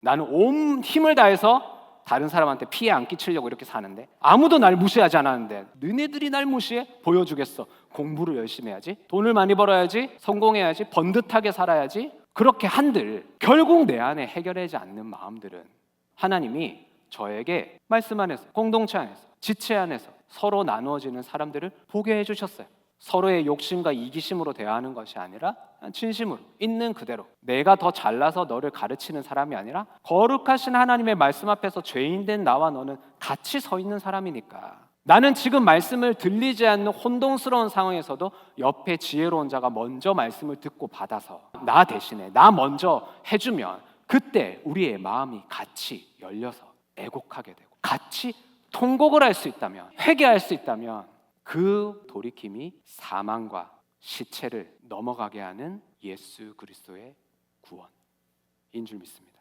나는 온 힘을 다해서 다른 사람한테 피해 안 끼치려고 이렇게 사는데 아무도 날 무시하지 않았는데 너네들이 날 무시해? 보여주겠어. 공부를 열심히 해야지. 돈을 많이 벌어야지. 성공해야지. 번듯하게 살아야지. 그렇게 한들 결국 내 안에 해결하지 않는 마음들은 하나님이 저에게 말씀 안에서 공동체 안에서 지체 안에서 서로 나누어지는 사람들을 보게 해주셨어요. 서로의 욕심과 이기심으로 대하는 것이 아니라 진심으로 있는 그대로. 내가 더 잘나서 너를 가르치는 사람이 아니라 거룩하신 하나님의 말씀 앞에서 죄인된 나와 너는 같이 서 있는 사람이니까. 나는 지금 말씀을 들리지 않는 혼동스러운 상황에서도 옆에 지혜로운 자가 먼저 말씀을 듣고 받아서 나 대신에 나 먼저 해주면 그때 우리의 마음이 같이 열려서 애곡하게 되고 같이 통곡을 할 수 있다면 회개할 수 있다면 그 돌이킴이 사망과 시체를 넘어가게 하는 예수 그리스도의 구원인 줄 믿습니다.